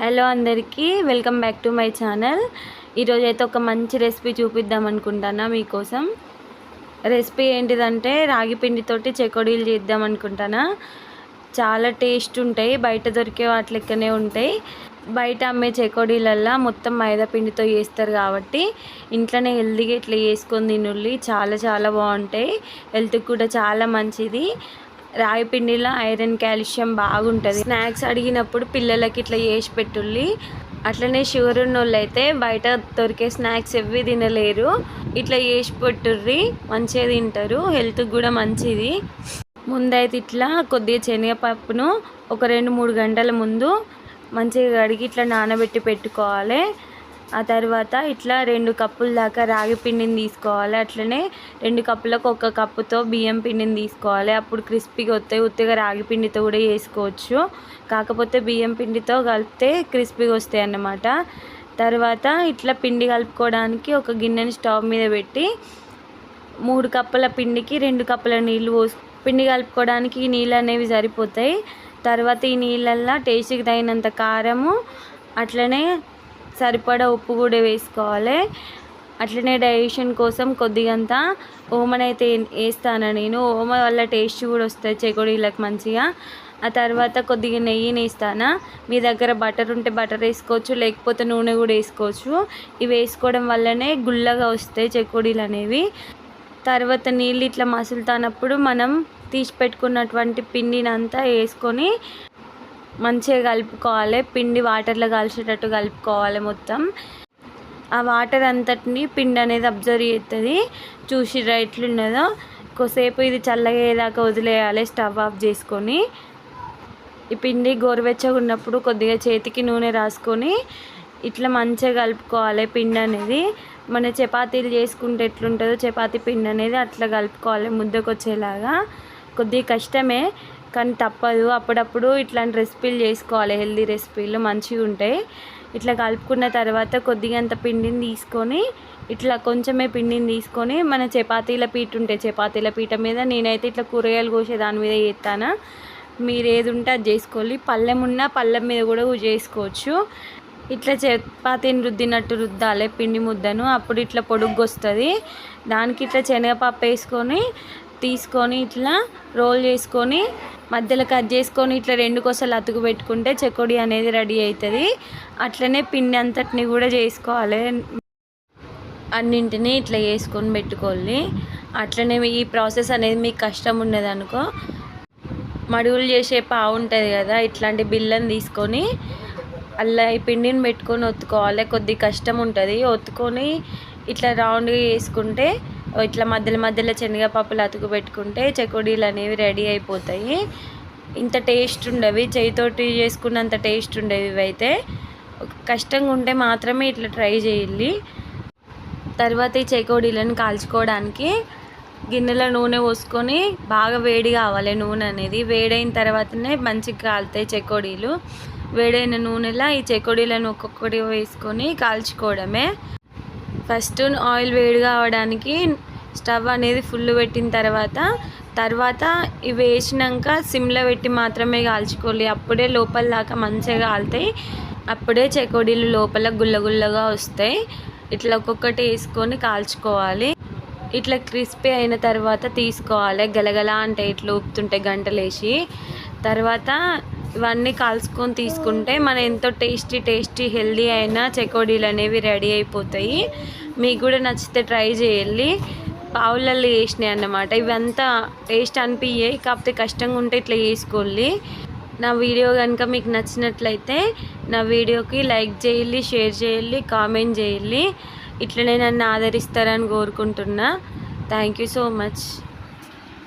Hello అందరికీ welcome back to my channel. ఈరోజు అయితే ఒక మంచి రెసిపీ చూపిద్దాం అనుకుంటానా మీకోసం. రెసిపీ ఏంటిదంటే రాగి పిండితోటి చెకోడీలు చేద్దాం అనుకుంటున్నా చాలా టేస్ట్ ఉంటాయి బయట దొరికే వాటి ఉంటాయి. బయట అమ్మే చెకోడీలల్లా మొత్తం మైదా పిండితో చేస్తారు కాబట్టి ఇంట్లోనే హెల్తీగా ఇట్లా చేసుకొని తినుల్లి చాలా చాలా బాగుంటాయి. హెల్త్కి కూడా చాలా మంచిది. రాగి పిండిలో ఐరన్ కాల్షియం బాగుంటుంది. స్నాక్స్ అడిగినప్పుడు పిల్లలకి ఇట్లా చేసి పెట్టుల్లి అట్లనే షుగర్ ఉన్న వాళ్ళు అయితే బయట దొరికే స్నాక్స్ ఎవ్వి తినలేరు. ఇట్లా చేసి పెట్టుర్రి మంచిగా తింటారు. హెల్త్కి కూడా మంచిది. ముందైతే ఇట్లా కొద్దిగా శనగపప్పును ఒక రెండు మూడు గంటల ముందు మంచిగా కడిగి ఇట్లా నానబెట్టి పెట్టుకోవాలి. ఆ తర్వాత ఇట్లా రెండు కప్పుల దాకా రాగి పిండిని తీసుకోవాలి. అట్లనే రెండు కప్పులకు ఒక కప్పుతో బియ్యం పిండిని తీసుకోవాలి. అప్పుడు క్రిస్పీగా వస్తాయి ఉత్తిగా రాగి పిండితో కూడా చేసుకోవచ్చు. కాకపోతే బియ్యం పిండితో కలిపితే క్రిస్పీగా వస్తాయి అన్నమాట. తర్వాత ఇట్లా పిండి కలుపుకోవడానికి ఒక గిన్నెని స్టవ్ మీద పెట్టి మూడు కప్పుల పిండికి రెండు కప్పుల నీళ్ళు పోసు పిండి కలుపుకోవడానికి ఈ నీళ్ళు అనేవి సరిపోతాయి. తర్వాత ఈ నీళ్ళల్లో టేస్ట్కి తగినంత కారము అట్లనే సరిపడా ఉప్పు కూడా వేసుకోవాలి. అట్లనే డైజెషన్ కోసం కొద్దిగంత ఓమనైతే వేస్తాను నేను. ఓమ వల్ల టేస్ట్ కూడా వస్తుంది చెకోడీలకు మంచిగా. ఆ తర్వాత కొద్దిగా నెయ్యిని వేస్తాను. మీ దగ్గర బటర్ ఉంటే బటర్ వేసుకోవచ్చు లేకపోతే నూనె కూడా వేసుకోవచ్చు. ఇవి వేసుకోవడం వల్లనే గుల్లగా వస్తాయి చెకోడీలు అనేవి. తర్వాత నీళ్ళు ఇట్లా మసులుతానప్పుడు మనం తీసి పెట్టుకున్నటువంటి పిండిని అంతా వేసుకొని మంచిగా కలుపుకోవాలి. పిండి వాటర్లో కలిసేటట్టు కలుపుకోవాలి మొత్తం. ఆ వాటర్ అంతటిని పిండి అనేది అబ్జర్వ్ చేస్తుంది చూసి ఎట్లున్నదో. కొద్దిసేపు ఇది చల్లగయ్యేదాకా వదిలేయాలి స్టవ్ ఆఫ్ చేసుకొని. ఈ పిండి గోరువెచ్చగా ఉన్నప్పుడు కొద్దిగా చేతికి నూనె రాసుకొని ఇట్లా మంచిగా కలుపుకోవాలి పిండి అనేది. మన చపాతీలు చేసుకుంటే ఎట్లుంటుందో చపాతీ పిండి అనేది అట్లా కలుపుకోవాలి ముద్దకు వచ్చేలాగా కొద్దిగా కష్టమే. కానీ తప్పదు. అప్పుడప్పుడు ఇట్లాంటి రెసిపీలు చేసుకోవాలి. హెల్దీ రెసిపీలు మంచిగా ఉంటాయి. ఇట్లా కలుపుకున్న తర్వాత కొద్దిగా అంత పిండిని తీసుకొని ఇట్లా కొంచెమే పిండిని తీసుకొని మన చపాతీల పీట ఉంటాయి. చపాతీల పీట మీద నేనైతే ఇట్లా కూరగాయలు కోసే దాని మీద చేస్తాను. మీరు ఏది ఉంటే అది చేసుకోవాలి పళ్ళెం ఉన్నా పళ్ళెం మీద కూడా చేసుకోవచ్చు. ఇట్లా చపాతీని రుద్దినట్టు రుద్దాలి. పిండి ముద్దను. అప్పుడు ఇట్లా పొడుగ్గు వస్తుంది. దానికి ఇట్లా శనగపప్పు వేసుకొని తీసుకొని ఇట్లా రోల్ చేసుకొని మధ్యలో కట్ చేసుకొని ఇట్లా రెండు కొసలు అతుకు పెట్టుకుంటే చెకోడి అనేది రెడీ అవుతుంది. అట్లనే పిండి అంతటిని కూడా చేసుకోవాలి. అన్నింటినీ ఇట్లా చేసుకొని పెట్టుకోవాలి. అట్లనే ఈ ప్రాసెస్ అనేది మీకు కష్టం ఉన్నదనుకో మడుగులు చేసే పావు ఉంటుంది కదా ఇట్లాంటి బిల్లని తీసుకొని అలా ఈ పిండిని పెట్టుకొని ఒత్తుకోవాలి. కొద్ది కష్టం ఉంటుంది. ఒత్తుకొని ఇట్లా రౌండ్గా వేసుకుంటే ఇట్లా మధ్యలో మధ్యలో శనగపప్పులు అతుకు పెట్టుకుంటే చెకోడీలు అనేవి రెడీ అయిపోతాయి. ఇంత టేస్ట్ ఉండవి. చేయితోటి చేసుకున్నంత టేస్ట్ ఉండేవి ఇవైతే. కష్టంగా ఉంటే మాత్రమే ఇట్లా ట్రై చేయాలి తర్వాత ఈ చెకోడీలను కాల్చుకోవడానికి గిన్నెలో నూనె పోసుకొని బాగా వేడి కావాలి నూనె అనేది. వేడైన తర్వాతనే మంచిగా కాలుతాయి చెకోడీలు. వేడైన నూనెలో ఈ చెకోడీలను ఒక్కొక్కటి వేసుకొని కాల్చుకోవడమే. ఫస్ట్ ఆయిల్ వేడి కావడానికి స్టవ్ అనేది ఫుల్ పెట్టిన తర్వాత తర్వాత ఇవి వేసినాక సిమ్లో పెట్టి మాత్రమే కాల్చుకోవాలి. అప్పుడే లోపల దాకా మంచిగా కాలుతాయి. అప్పుడే చెకోడీలు లోపల గుల్లగుల్లగా వస్తాయి. ఇట్లా ఒక్కొక్కటి వేసుకొని కాల్చుకోవాలి. ఇట్లా క్రిస్పీ అయిన తర్వాత తీసుకోవాలి. గలగల అంటే ఇట్లా ఊపుతుంటే గంటలేసి. తర్వాత ఇవన్నీ కాల్చుకొని తీసుకుంటే మన ఎంతో టేస్టీ టేస్టీ హెల్దీ అయిన చెకోడీలు అనేవి రెడీ అయిపోతాయి. మీకు కూడా నచ్చితే ట్రై చేయాలి పావులలో వేసినాయి అన్నమాట. ఇవంతా టేస్ట్ అనిపించాయి కాకపోతే కష్టంగా ఉంటే ఇట్లా చేసుకోవాలి నా వీడియో కనుక మీకు నచ్చినట్లయితే నా వీడియోకి లైక్ చేయాలి షేర్ చేయాలి కామెంట్ చేయాలి ఇట్లనే నన్ను ఆదరిస్తారని కోరుకుంటున్నా. Thank you so much.